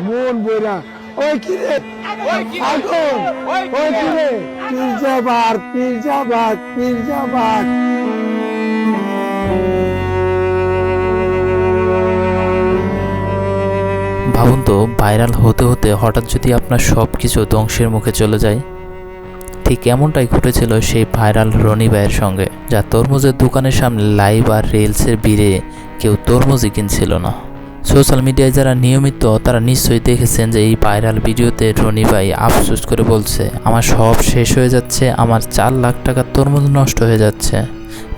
মন বইরা ওই কি রে? আগুন। ওই কি রে? পিরজাবাগ পিরজাবাগ পিরজাবাগ ভাবুন তো ভাইরাল হতে হতে হঠাৎ যদি আপনার সব কিছু ধ্বংসের মুখে চলে যায় ঠিক এমনটাই ঘটেছিল সেই ভাইরাল রনি ভাইয়ের সঙ্গে যা তরমুজের দোকানের সামনে লাইভ আর রিলসের ভিড়ে কেউ তরমুজই কিনছিল না। সোশ্যাল মিডিয়ায় যারা নিয়মিত, তারা নিশ্চয়ই দেখেছেন যে এই ভাইরাল ভিডিওতে রনি ভাই আফসোস করে বলছে, আমার সব শেষ হয়ে যাচ্ছে, আমার চার লাখ টাকার তরমুজ নষ্ট হয়ে যাচ্ছে।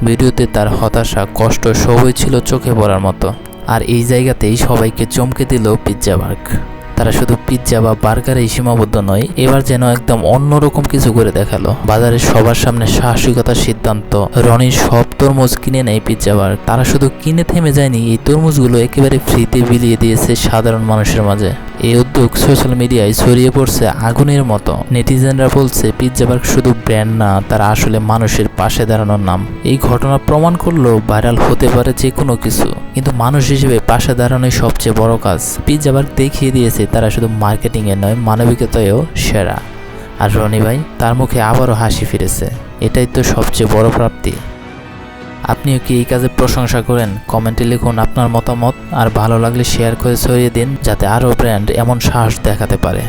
ভিডিওতে তার হতাশা, কষ্ট সবই ছিল চোখে পড়ার মতো। আর এই জায়গাতেই সবাইকে চমকে দিল পিৎজা বার্গ। তারা শুধু পিৎজা বা বার্গারেই সীমাবদ্ধ নয়, এবার যেন একদম অন্যরকম কিছু করে দেখাল। বাজারে সবার সামনে সাহসিকতার সিদ্ধান্ত। রনির সব তরমুজ কিনে নেয় পিৎজা বার। তারা শুধু কিনে থেমে যায়নি, এই তরমুজগুলো একেবারে ফ্রিতে বিলিয়ে দিয়েছে সাধারণ মানুষের মাঝে। এই উদ্যোগ সোশ্যাল মিডিয়ায় ছড়িয়ে পড়ছে আগুনের মতো। নেটিজেনরা বলছে পিৎজা বার্গ শুধু ব্র্যান্ড না, তারা আসলে মানুষের পাশে দাঁড়ানোর নাম। এই ঘটনা প্রমাণ করল ভাইরাল হতে পারে যে কোনো কিছু, কিন্তু মানুষ হিসেবে পাশে দাঁড়ানোই সবচেয়ে বড় কাজ। পিৎজা বার্গ দেখিয়ে দিয়েছে, তারা শুধু মার্কেটিংয়ে নয়, মানবিকতায়ও সেরা। আর রনি ভাই, তার মুখে আবারও হাসি ফিরেছে। এটাই তো সবচেয়ে বড় প্রাপ্তি। আপনিও কি এই কাজে প্রশংসা করেন? কমেন্টে লিখুন আপনার মতামত আর ভালো লাগলে শেয়ার করে ছড়িয়ে দিন যাতে আরও ব্র্যান্ড এমন সাহস দেখাতে পারে।